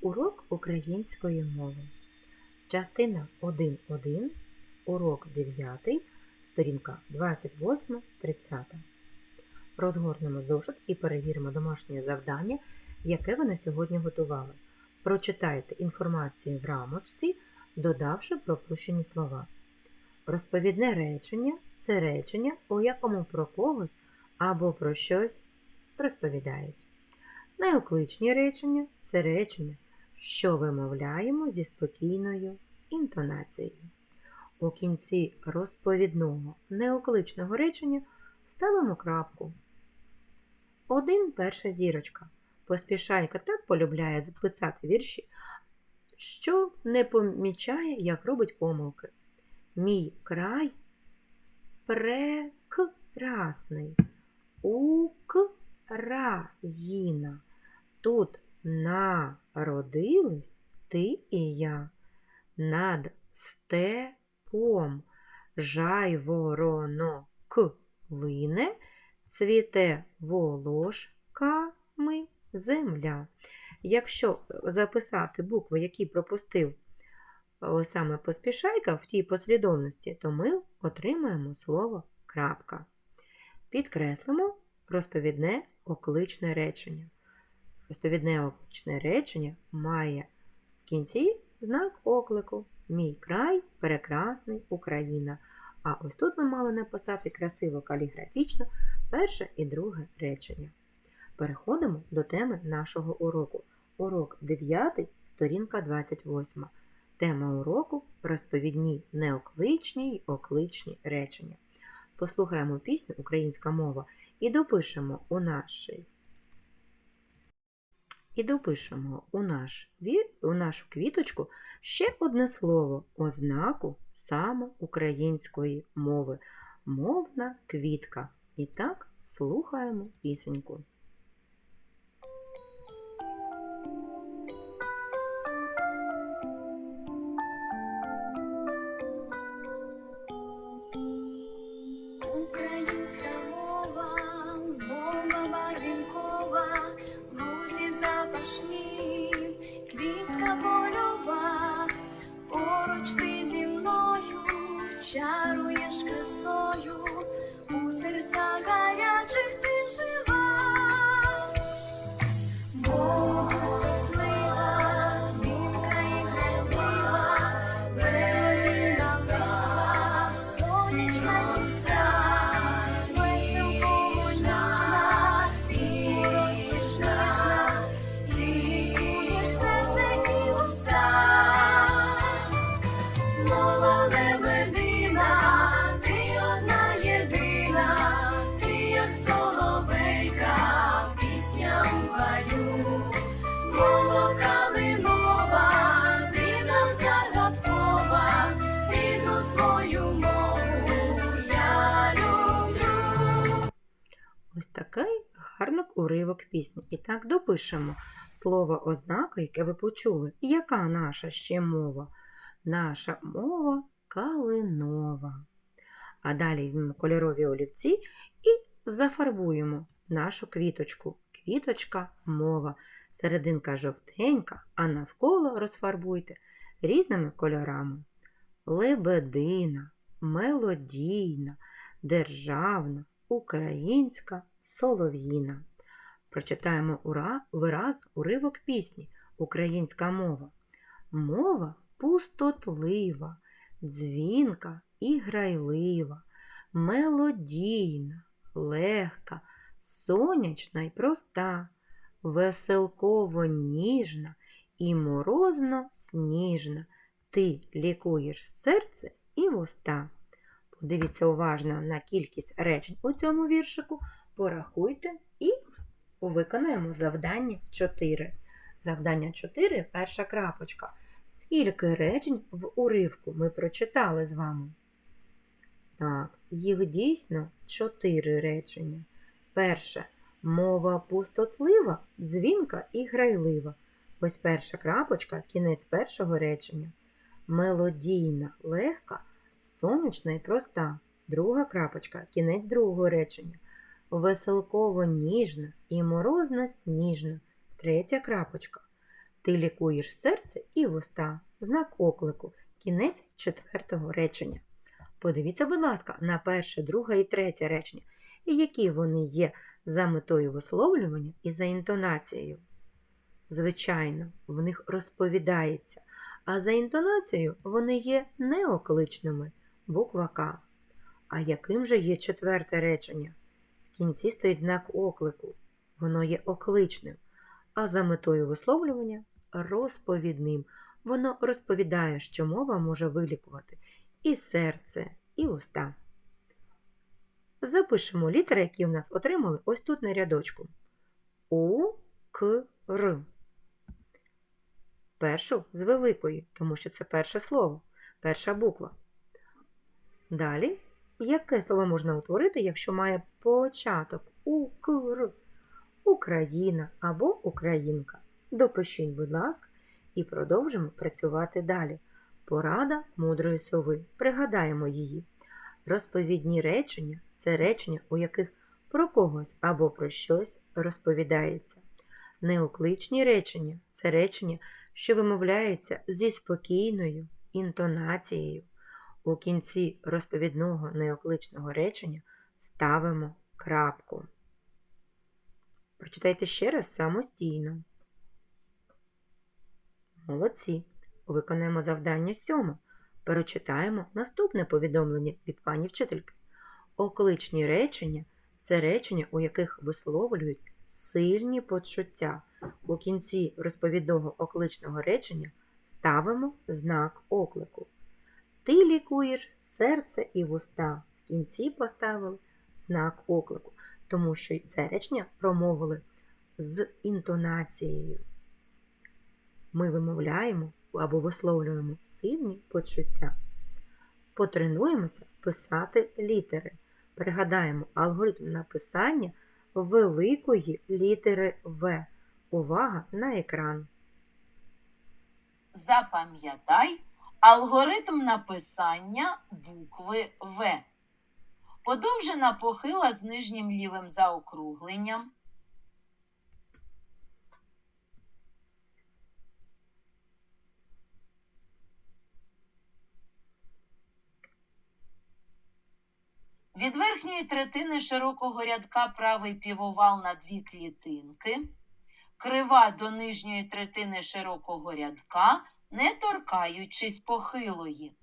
Урок української мови. Частина 1.1, урок 9, сторінка 28-30. Розгорнемо зошит і перевіримо домашнє завдання, яке ви на сьогодні готували. Прочитайте інформацію в рамочці, додавши пропущені слова. Розповідне речення це речення, у якому про когось або про щось розповідають. Неокличні речення це речення, що вимовляємо зі спокійною інтонацією. У кінці розповідного неокличного речення ставимо крапку. Один перша зірочка. Поспішайка так полюбляє записати вірші, що не помічає, як робить помилки. Мій край прекрасний. Україна. Тут народились ти і я. Над степом жайворонок лине, цвіте волошками земля. Якщо записати букви, які пропустив саме поспішайка в тій послідовності, то ми отримаємо слово крапка. Підкреслимо розповідне окличне речення. Розповідне окличне речення має в кінці знак оклику Мій край прекрасний Україна. А ось тут ви мали написати красиво каліграфічно перше і друге речення. Переходимо до теми нашого уроку. Урок 9, сторінка 28. Тема уроку розповідні неокличні й окличні речення. Послухаємо пісню Українська мова і допишемо у нашій і допишемо у, наш, у нашу квіточку ще одне слово ознаку саме української мови. Мовна квітка. І так слухаємо пісеньку. Уривок пісні. І так допишемо слово ознака, яке ви почули. Яка наша ще мова? Наша мова калинова. А далі візьмемо кольорові олівці і зафарбуємо нашу квіточку. Квіточка мова. Серединка жовтенька, а навколо розфарбуйте різними кольорами. Лебедина, мелодійна, державна, українська, солов'їна. Прочитаємо ура, виразно уривок пісні Українська мова. Мова пустотлива, дзвінка і грайлива, мелодійна, легка, сонячна й проста, веселково ніжна і морозно сніжна. Ти лікуєш серце і вуста. Подивіться уважно на кількість речень у цьому віршику, порахуйте виконаємо завдання 4. Завдання 4, перша крапочка. Скільки речень в уривку ми прочитали з вами? Так, їх дійсно 4 речення. Перше. Мова пустотлива, дзвінка і грайлива. Ось перша крапочка, кінець першого речення. Мелодійна, легка, сонячна і проста. Друга крапочка, кінець другого речення. Веселково ніжна і морозна сніжна. Третя крапочка. Ти лікуєш серце і вуста. Знак оклику. Кінець четвертого речення. Подивіться, будь ласка, на перше, друге і третє речення, і які вони є за метою висловлювання і за інтонацією. Звичайно, в них розповідається, а за інтонацією вони є неокличними буква К. А яким же є четверте речення? Кінці стоїть знак оклику. Воно є окличним, а за метою висловлювання розповідним. Воно розповідає, що мова може вилікувати і серце, і уста. Запишемо літери, які в нас отримали ось тут на рядочку. У, К, Р. Першу з великої, тому що це перше слово, перша буква. Далі, яке слово можна утворити, якщо має початок У, К, Р? Україна або Українка. Допишіть, будь ласка, і продовжимо працювати далі. Порада мудрої сови. Пригадаємо її. Розповідні речення це речення, у яких про когось або про щось розповідається. Неокличні речення це речення, що вимовляється зі спокійною інтонацією. У кінці розповідного неокличного речення ставимо крапку. Прочитайте ще раз самостійно. Молодці. Виконаємо завдання сьоме. Перечитаємо наступне повідомлення від пані вчительки. Окличні речення це речення, у яких висловлюють сильні почуття. У кінці розповідного окличного речення ставимо знак оклику. Ти лікуєш серце і вуста. В кінці поставили знак оклику, тому що це речення промовили з інтонацією. Ми вимовляємо або висловлюємо сильні почуття. Потренуємося писати літери. Пригадаємо алгоритм написання великої літери В. Увага на екран. Запам'ятай алгоритм написання букви В. Подовжена похила з нижнім лівим заокругленням. Від верхньої третини широкого рядка правий півовал на дві клітинки. Крива до нижньої третини широкого рядка, не торкаючись похилої.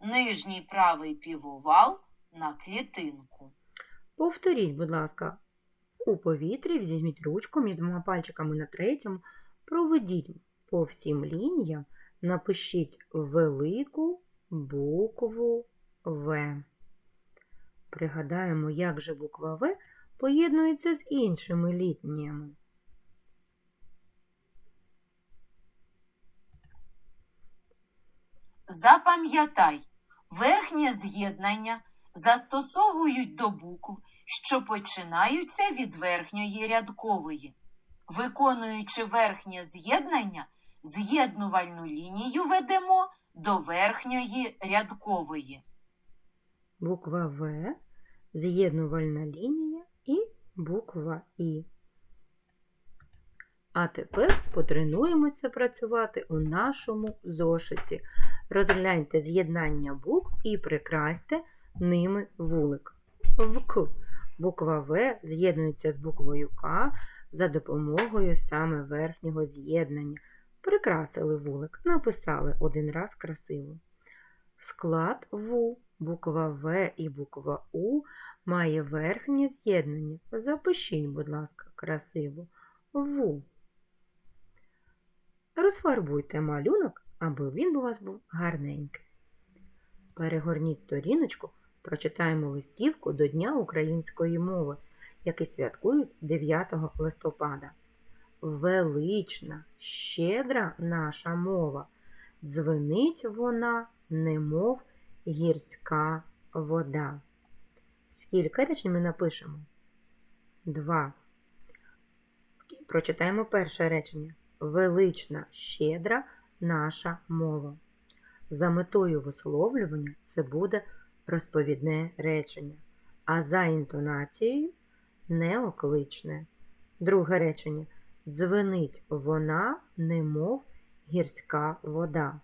Нижній правий півовал на клітинку. Повторіть, будь ласка, у повітрі візьміть ручку між двома пальчиками на третьому, проведіть по всім лініям, напишіть велику букву В. Пригадаємо, як же буква В поєднується з іншими лініями. Запам'ятай, верхнє з'єднання застосовують до букв, що починаються від верхньої рядкової. Виконуючи верхнє з'єднання, з'єднувальну лінію ведемо до верхньої рядкової. Буква В, з'єднувальна лінія і буква І. А тепер потренуємося працювати у нашому зошиті. Розгляньте з'єднання букв і прикрасьте ними вулик. В Буква В з'єднується з буквою К за допомогою саме верхнього з'єднання. Прикрасили вулик, написали один раз красиво. Склад ВУ. Буква В і буква У має верхнє з'єднання. Запишіть, будь ласка, красиво. ВУ. Розфарбуйте малюнок, аби він у вас був гарненький. Перегорніть сторіночку, прочитаємо листівку до Дня української мови, який святкують 9 листопада. Велична, щедра наша мова. Дзвенить вона, немов гірська вода. Скільки речень ми напишемо? Два. Прочитаємо перше речення. Велична, щедра наша мова. За метою висловлювання це буде розповідне речення, а за інтонацією неокличне. Друге речення. Дзвенить вона, немов гірська вода.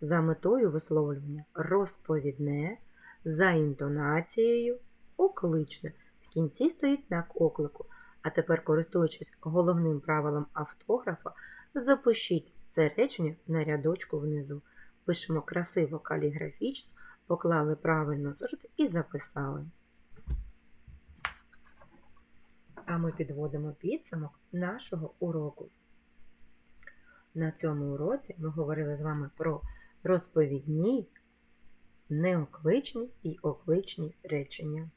За метою висловлювання розповідне, за інтонацією окличне. В кінці стоїть знак оклику. А тепер, користуючись головним правилом автографа, запишіть це речення на рядочку внизу. Пишемо красиво каліграфічно, поклали правильно зошит і записали. А ми підводимо підсумок нашого уроку. На цьому уроці ми говорили з вами про розповідні, неокличні і окличні речення.